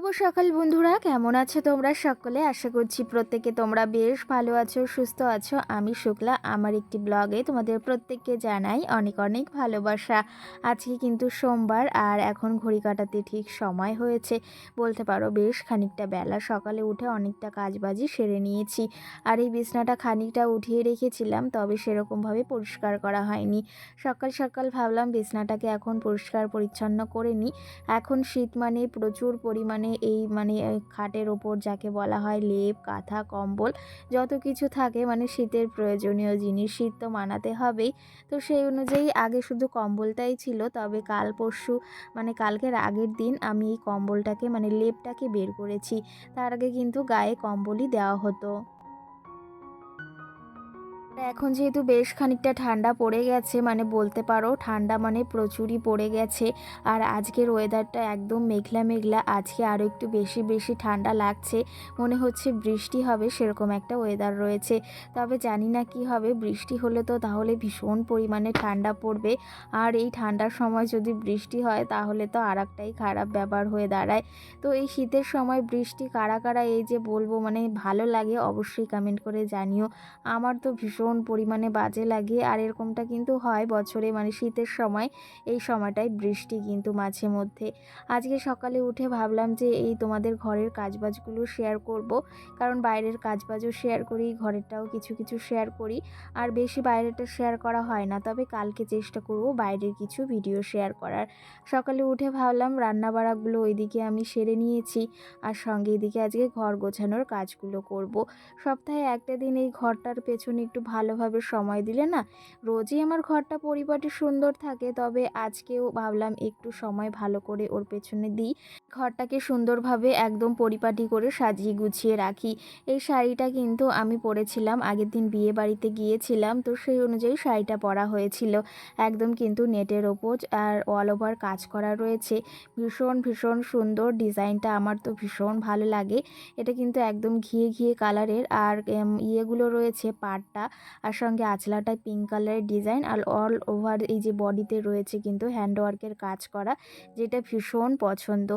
শুভ সকাল বন্ধুরা, কেমন আছো তোমরা সকলে? আশা করছি প্রত্যেকে তোমরা বেশ ভালো আছো, সুস্থ আছো। আমি শুক্লা, আমার একটি ব্লগে তোমাদের প্রত্যেককে জানাই অনেক অনেক ভালোবাসা। আজকে কিন্তু সোমবার আর এখন ঘড়ি কাটাতে ঠিক সময় হয়েছে। বলতে পারো বেশ খানিকটা বেলা, সকালে উঠে অনেকটা কাজবাজি সেরে নিয়েছি। আর এই বিছনাটা খানিকটা উঠিয়ে রেখেছিলাম, তবে সেরকমভাবে পরিষ্কার করা হয়নি। সকাল সকাল ভাবলাম বিছনাটাকে এখন পরিষ্কার পরিচ্ছন্ন করে নিই। এখন শীত মানে প্রচুর পরিমাণে এই মানে খাটের ওপর যাকে বলা হয় লেপ, কাঁথা, কম্বল, যত কিছু থাকে মানে শীতের প্রয়োজনীয় জিনিস, শীত তো মানাতে হবেই। তো সেই অনুযায়ী আগে শুধু কম্বলটাই ছিল, তবে কাল পরশু মানে কালকের আগের দিন আমি এই কম্বলটাকে মানে লেপটাকে বের করেছি। তার আগে কিন্তু গায়ে কম্বলই দেওয়া হতো। এখন যেহেতু বেশ খানিকটা ঠান্ডা পড়ে গেছে মানে বলতে পারো ঠান্ডা মানে প্রচুরই পড়ে গেছে। আর আজকের ওয়েদারটা একদম মেঘলা মেঘলা, আজকে আরও একটু বেশি বেশি ঠান্ডা লাগছে। মনে হচ্ছে বৃষ্টি হবে, সেরকম একটা ওয়েদার রয়েছে। তবে জানি না কি হবে, বৃষ্টি হলে তো তাহলে ভীষণ পরিমাণে ঠান্ডা পড়বে। আর এই ঠান্ডার সময় যদি বৃষ্টি হয়, তাহলে তো আর একটাই খারাপ ব্যাপার হয়ে দাঁড়ায়। তো এই শীতের সময় বৃষ্টি কারা কারা এই যে বলব মানে ভালো লাগে অবশ্যই কমেন্ট করে জানিও। আমার তো ভীষণ পরিমাণে বাজে লাগে। আর এরকমটা কিন্তু হয় বছরে মানে শীতের সময়। এই সময়টায় বৃষ্টি কিন্তু মাঝে মধ্যে। আজকে সকালে উঠে ভাবলাম যে, এই তোমাদের ঘরের কাজবাজগুলো শেয়ার করব। কারণ বাইরের কাজবাজও শেয়ার করি, ঘরেরটাও কিছু কিছু শেয়ার করি। আর বেশি বাইরেটা শেয়ার করা হয় না। তবে কালকে চেষ্টা করব বাইরের কিছু ভিডিও শেয়ার করার। সকালে উঠে ভাবলাম রান্নাবাড়াগুলো ওইদিকে আমি সেরে নিয়েছি। আর সঙ্গে এদিকে আজকে ঘর গোছানোর কাজগুলো করব। সপ্তাহে একটা দিন এই ঘরটার পেছনে একটু ভালোভাবে সময় দিলে না, রোজই আমার ঘরটা পরিপাটি সুন্দর থাকে। তবে আজকেও ভাবলাম একটু সময় ভালো করে ওর পেছনে দিই। ঘরটাকে সুন্দরভাবে একদম পরিপাটি করে সাজিয়ে গুছিয়ে রাখি। এই শাড়িটা কিন্তু আমি পরেছিলাম, আগের দিন বিয়ে বাড়িতে গিয়েছিলাম, তো সেই অনুযায়ী শাড়িটা পরা হয়েছিল। একদম কিন্তু নেটের ওপর আর অল ওভার কাজ করা রয়েছে। ভীষণ ভীষণ সুন্দর ডিজাইনটা, আমার তো ভীষণ ভালো লাগে। এটা কিন্তু একদম ঘিয়ে ঘিয়ে কালারের আর ইয়েগুলো রয়েছে পাড়টা আর সঙ্গে আঁচলাটায় পিঙ্ক কালারের ডিজাইন আর অল ওভার এই যে বডিতে রয়েছে কিন্তু হ্যান্ডওয়ার্কের কাজ করা, যেটা ভীষণ পছন্দ।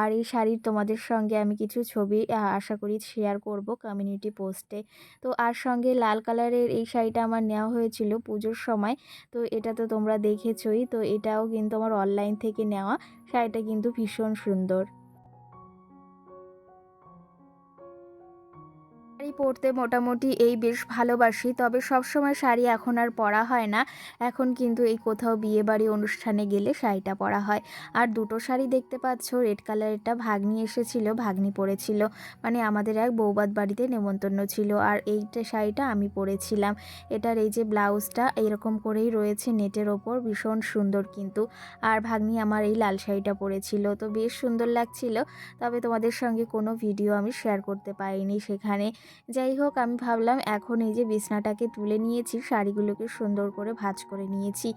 আর এই শাড়ির তোমাদের সঙ্গে আমি কিছু ছবি আশা করি শেয়ার করব কমিউনিটি পোস্টে তো আর সঙ্গে লাল কালারের এই শাড়িটা আমার নেওয়া হয়েছিল পুজোর সময়, তো এটা তো তোমরা দেখেছোই, তো এটাও কিন্তু আমার অনলাইন থেকে নেওয়া, শাড়িটা কিন্তু ভীষণ সুন্দর। শাড়ি পরতে মোটামুটি এই বেশ ভালোবাসি, তবে সব সময় শাড়ি এখন আর পরা হয় না। এখন কিন্তু এই কোথাও বিয়ে বাড়ি অনুষ্ঠানে গেলে শাড়িটা পরা হয়। আর দুটো শাড়ি দেখতে পাচ্ছ, রেড কালারেরটা ভাগ্নি এসেছিল, ভাগ্নি পরেছিল। মানে আমাদের এক বৌবাদ বাড়িতে নেমন্তন্ন ছিল, আর এইটা শাড়িটা আমি পরেছিলাম। এটার এই যে ব্লাউজটা এরকম করেই রয়েছে নেটের ওপর, ভীষণ সুন্দর কিন্তু। আর ভাগ্নি আমার এই লাল শাড়িটা পরেছিল, তো বেশ সুন্দর লাগছিল। তবে তোমাদের সঙ্গে কোনো ভিডিও আমি শেয়ার করতে পারিনি সেখানে। যাই হোক, আমি ভাবলাম এখন এই যে বিছনাটাকে তুলে নিয়েছি, শাড়িগুলোকে সুন্দর করে ভাঁজ করে নিয়েছি।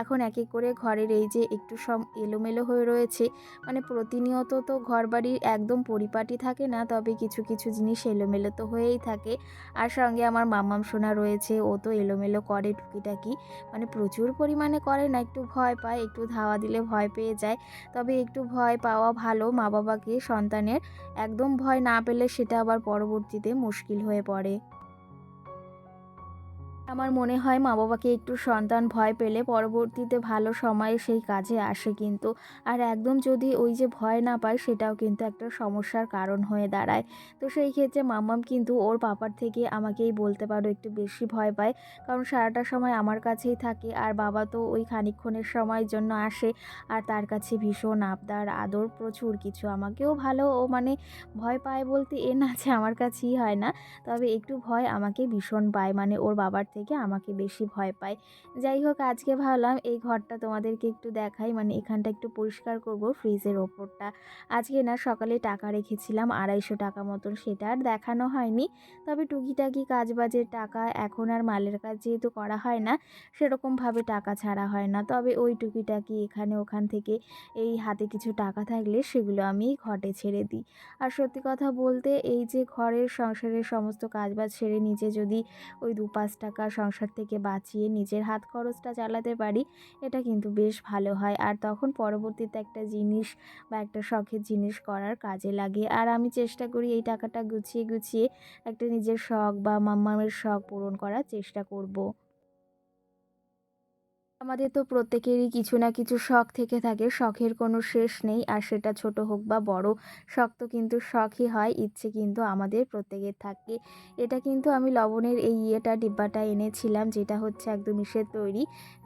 এখন এক এক করে ঘরের এই যে একটু সব এলোমেলো হয়ে রয়েছে মানে প্রতিনিয়ত তো ঘর বাড়ির একদম পরিপাটি থাকে না, তবে কিছু কিছু জিনিস এলোমেলো তো হয়েই থাকে। আর সঙ্গে আমার মামাম সোনা রয়েছে, ও তো এলোমেলো করে টুকিটাকি মানে প্রচুর পরিমাণে করে না, একটু ভয় পায়, একটু ধাওয়া দিলে ভয় পেয়ে যায়। তবে একটু ভয় পাওয়া ভালো মা বাবাকে সন্তানের, একদম ভয় না পেলে সেটা আবার পরবর্তীতে মুশকিল হয়ে পড়ে। আমার মনে হয় মা বাবাকে একটু সন্তান ভয় পেলে পরবর্তীতে ভালো সময়ে সেই কাজে আসে কিন্তু। আর একদম যদি ওই যে ভয় না পায়, সেটাও কিন্তু একটা সমস্যার কারণ হয়ে দাঁড়ায়। তো সেই ক্ষেত্রে মাম্মাম কিন্তু ওর পাপার থেকে আমাকেই বলতে পারো, একটু বেশি ভয় পায়। কারণ সারাটা সময় আমার কাছেই থাকে আর বাবা তো ওই খানিকক্ষণের সময়ের জন্য আসে। আর তার কাছে ভীষণ আবদার, আদর প্রচুর কিছু। আমাকেও ভালো ও মানে ভয় পায় বলতে এ না যে আমার কাছেই হয় না। তবে একটু ভয় আমাকে ভীষণ পায়। মানে ওর বাবার থেকে আমাকে বেশি ভয় পায়। যাই হোক, আজকে ভাবলাম এই ঘরটা তোমাদেরকে একটু দেখাই। মানে এখানটা একটু পরিষ্কার করব ফ্রিজের ওপরটা। আজকে না সকালে টাকা রেখেছিলাম আড়াইশো টাকা মতন, সেটা আর দেখানো হয়নি। তবে টুকিটাকি কাজবাজের টাকা এখন আর মালের কাজ যেহেতু করা হয় না, সেরকমভাবে টাকা ছাড়া হয় না। তবে ওই টুকিটাকি এখানে ওখান থেকে এই হাতে কিছু টাকা থাকলে সেগুলো আমি ঘটে ছেড়ে দিই। আর সত্যি কথা বলতে এই যে ঘরের সংসারের সমস্ত কাজবাজ ছেড়ে নিজে যদি ওই দু পাঁচ টাকা সংসার থেকে বাঁচিয়ে নিজের হাত খরচটা চালাতে পারি, এটা কিন্তু বেশ ভালো হয় আর তখন পরবর্তীতে একটা জিনিস বা একটা শখের জিনিস করার কাজে লাগে আর আমি চেষ্টা করি এই টাকাটা গুছিয়ে গুছিয়ে একটা নিজের শখ বা মাম্মামের শখ পূরণ করার চেষ্টা করব। আমাদের তো প্রত্যেকেরই কিছু না কিছু শখ থেকে থাকে, শখের কোনো শেষ নেই, আর সেটা ছোট হোক বা বড়, শখ তো কিন্তু শখই হয়, ইচ্ছে কিন্তু আমাদের প্রত্যেকের থাকে। এটা কিন্তু আমি লবণের এই ইয়েটা, ডিব্বাটা এনেছিলাম, যেটা হচ্ছে একদম ইসের তৈরি,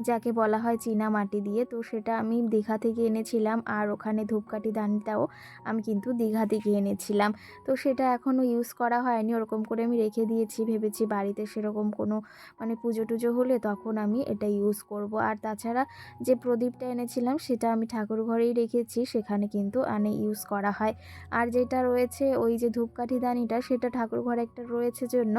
যাকে বলা হয় চীনা মাটি দিয়ে। তো সেটা আমি দীঘা থেকে এনেছিলাম, আর ওখানে ধূপকাঠি দানিটাও আমি কিন্তু দীঘা থেকে এনেছিলাম। তো সেটা এখনও ইউজ করা হয়নি, ওরকম করে আমি রেখে দিয়েছি, ভেবেছি বাড়িতে সেরকম কোনো মানে পুজো টুজো হলে তখন আমি এটা ইউজ করব। আর তাছাড়া যে প্রদীপটা এনেছিলাম সেটা আমি ঠাকুর ঘরেই রেখেছি, সেখানে কিন্তু আনে ইউজ করা হয়। আর যেটা রয়েছে ওই যে ধূপকাঠি দানিটা, সেটা ঠাকুর ঘরে একটা রয়েছে জন্য,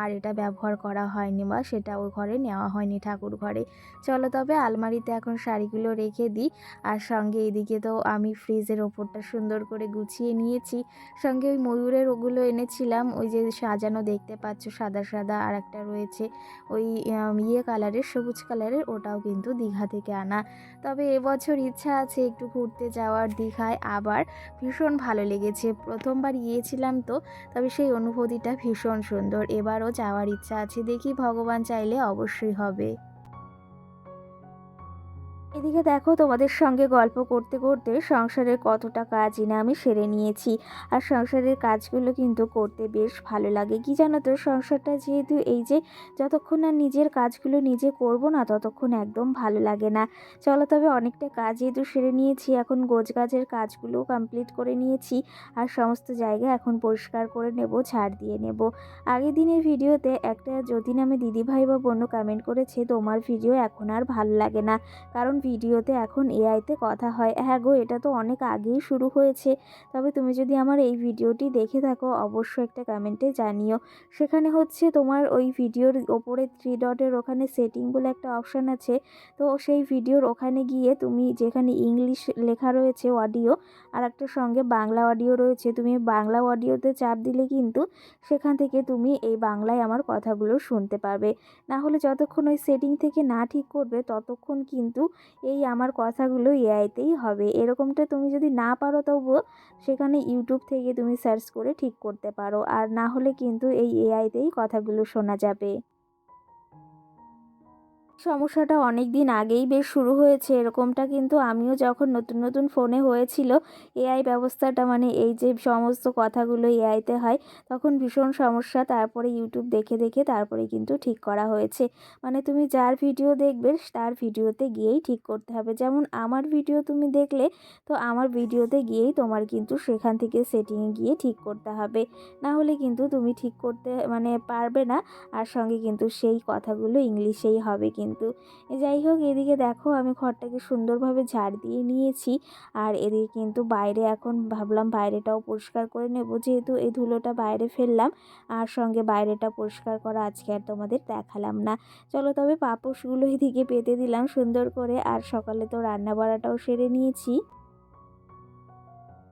আর এটা ব্যবহার করা হয়নি বা সেটা ওই ঘরে নেওয়া হয়নি ঠাকুর ঘরে। চলো তবে আলমারিতে এখন শাড়িগুলো রেখে দিই, আর সঙ্গে এদিকে তো আমি ফ্রিজের ওপরটা সুন্দর করে গুছিয়ে নিয়েছি। সঙ্গে ওই ময়ূরের ওগুলো এনেছিলাম, ওই যে সাজানো দেখতে পাচ্ছ, সাদা সাদা আর একটা রয়েছে, ওই ইয়ে কালারের সবুজ কালারের ওটাও কিন্তু দীঘা থেকে আনা। তবে এবছর ইচ্ছা আছে একটু ঘুরতে যাওয়ার দীঘায় আবার ভীষণ ভালো লেগেছে। প্রথমবার গিয়েছিলাম তো, তবে সেই অনুভূতিটা ভীষণ সুন্দর। এবারও যাওয়ার ইচ্ছা আছে, দেখি ভগবান চাইলে অবশ্যই হবে। এদিকে দেখো তোমাদের সঙ্গে গল্প করতে করতে সংসারের কতটা কাজই না আমি সেরে নিয়েছি। আর সংসারের কাজগুলো কিন্তু করতে বেশ ভালো লাগে। কি জানো তো, সংসারটা যেহেতু এই যে যতক্ষণ না নিজের কাজগুলো নিজে করব না, ততক্ষণ একদম ভালো লাগে না। চলো তবে অনেকটা কাজ যেহেতু সেরে নিয়েছি, এখন গোছগাছের কাজগুলোও কমপ্লিট করে নিয়েছি আর সমস্ত জায়গা এখন পরিষ্কার করে নেব ছাড় দিয়ে নেব। আগের দিনের ভিডিওতে একটা যদি নামে দিদিভাই বা বোনও কমেন্ট করেছে, তোমার ভিডিও এখন আর ভালো লাগে না। কারণ ভিডিওতে এখন এআইতে কথা হয়। হ্যাঁ গো, এটা তো অনেক আগেই শুরু হয়েছে। তবে তুমি যদি আমার এই ভিডিওটি দেখে থাকো, অবশ্যই একটা কমেন্টে জানিও। সেখানে হচ্ছে তোমার ওই ভিডিওর ওপরে থ্রি ডটের ওখানে সেটিং বলে একটা অপশান আছে। তো সেই ভিডিওর ওখানে গিয়ে তুমি যেখানে ইংলিশ লেখা রয়েছে অডিও আর একটা সঙ্গে বাংলা অডিও রয়েছে। তুমি বাংলা অডিওতে চাপ দিলে কিন্তু সেখান থেকে তুমি এই বাংলায় আমার কথাগুলো শুনতে পারবে না হলে যতক্ষণ ওই সেটিং থেকে না ঠিক করবে, ততক্ষণ কিন্তু এই আমার কথাগুলো এআইতেই হবে। এরকমটা তুমি যদি না পারো তবুও সেখানে ইউটিউব থেকে তুমি সার্চ করে ঠিক করতে পারো। আর না হলে কিন্তু এই এআইতেই কথাগুলো শোনা যাবে। সমস্যাটা অনেক দিন আগেই বেশ শুরু হয়েছে, এরকমটা কিন্তু আমিও যখন নতুন নতুন ফোনে হয়েছিল, এআই ব্যবস্থাটা মানে এই যে সমস্ত কথাগুলো এআইতে হয়, তখন ভীষণ সমস্যা, তারপরে ইউটিউব দেখে দেখে তারপরে কিন্তু ঠিক করা হয়েছে। মানে তুমি যার ভিডিও দেখবে, তার ভিডিওতে গিয়েই ঠিক করতে হবে। যেমন আমার ভিডিও তুমি দেখলে, তো আমার ভিডিওতে গিয়েই তোমার কিন্তু সেখান থেকে সেটিংয়ে গিয়ে ঠিক করতে হবে। না হলে কিন্তু তুমি ঠিক করতে মানে পারবে না, আর সঙ্গে কিন্তু সেই কথাগুলো ইংলিশেই হবে কিন্তু। কিন্তু যাই হোক, এদিকে দেখো আমি ঘরটাকে সুন্দরভাবে ঝাড় দিয়ে নিয়েছি। আর এদিকে কিন্তু বাইরে এখন ভাবলাম বাইরেটাও পরিষ্কার করে নেব। যেহেতু এই ধুলোটা বাইরে ফেললাম, আর সঙ্গে বাইরেটা পরিষ্কার করা আজকে আর তোমাদের দেখালাম না। চলো তবে পাপোশগুলো এদিকে পেতে দিলাম সুন্দর করে। আর সকালে তো রান্না বাড়াটাও সেরে নিয়েছি।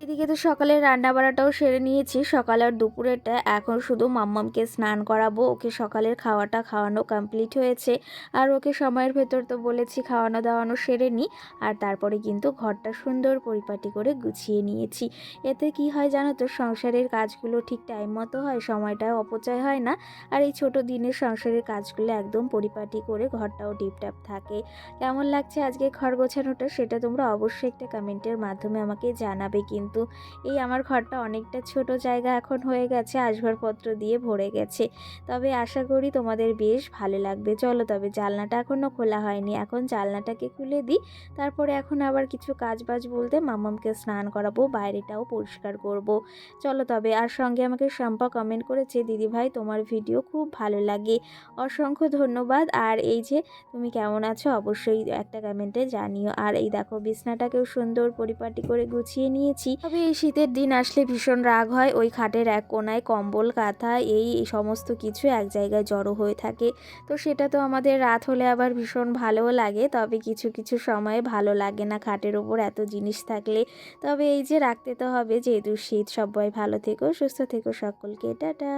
এদিকে তো সকালের রান্না বাড়াটাও সেরে নিয়েছি। সকাল আর দুপুরেটা এখন শুধু মাম্মামকে স্নান করাবো। ওকে সকালের খাওয়াটা খাওয়ানো কমপ্লিট হয়েছে। আর ওকে সময়ের ভেতর তো বলেছি খাওয়ানো দাওয়ানো সেরে নিই আর তারপরে কিন্তু ঘরটা সুন্দর পরিপাটি করে গুছিয়ে নিয়েছি। এতে কি হয় জানো তো, সংসারের কাজগুলো ঠিক টাইম মতো হয়, সময়টাও অপচয় হয় না। আর এই ছোট দিনের সংসারের কাজগুলো একদম পরিপাটি করে ঘরটাও টিপটাপ থাকে। কেমন লাগছে আজকে ঘর গোছানোটা সেটা তোমরা অবশ্যই একটা কমেন্টের মাধ্যমে আমাকে জানাবে কিন্তু। কিন্তু এই আমার ঘরটা অনেকটা ছোট জায়গা এখন হয়ে গেছে, আসবাবপত্র দিয়ে ভরে গেছে। তবে আশা করি তোমাদের বেশ ভালো লাগবে। চলো তবে জালনাটা এখনও খোলা হয়নি। এখন জালনাটাকে খুলে দিই, তারপরে এখন আবার কিছু কাজ বাজ বলতে মামামকে স্নান করাবো, বাইরেটাও পরিষ্কার করব। চলো তবে আর সঙ্গে আমাকে শম্পা কমেন্ট করেছে, দিদিভাই, তোমার ভিডিও খুব ভালো লাগে। অসংখ্য ধন্যবাদ। আর এই যে, তুমি কেমন আছো? অবশ্যই একটা কমেন্টে জানিও। আর এই দেখো, বিছনাটাকেও সুন্দর পরিপাটি করে গুছিয়ে নিয়েছি। তবে এই শীতের দিন আসলে ভীষণ রাগ হয়। ওই খাটের এক কোনায় কম্বল, কাঁথা, এই সমস্ত কিছু এক জায়গায় জড়ো হয়ে থাকে। তো সেটা তো আমাদের রাত হলে আবার ভীষণ ভালোও লাগে, তবে কিছু কিছু সময়ে ভালো লাগে না খাটের ওপর এত জিনিস থাকলে। তবে এই যে রাখতে তো হবে, যেহেতু শীত, সবাই ভালো থেকো, সুস্থ থেকো সকলকে, টাটা।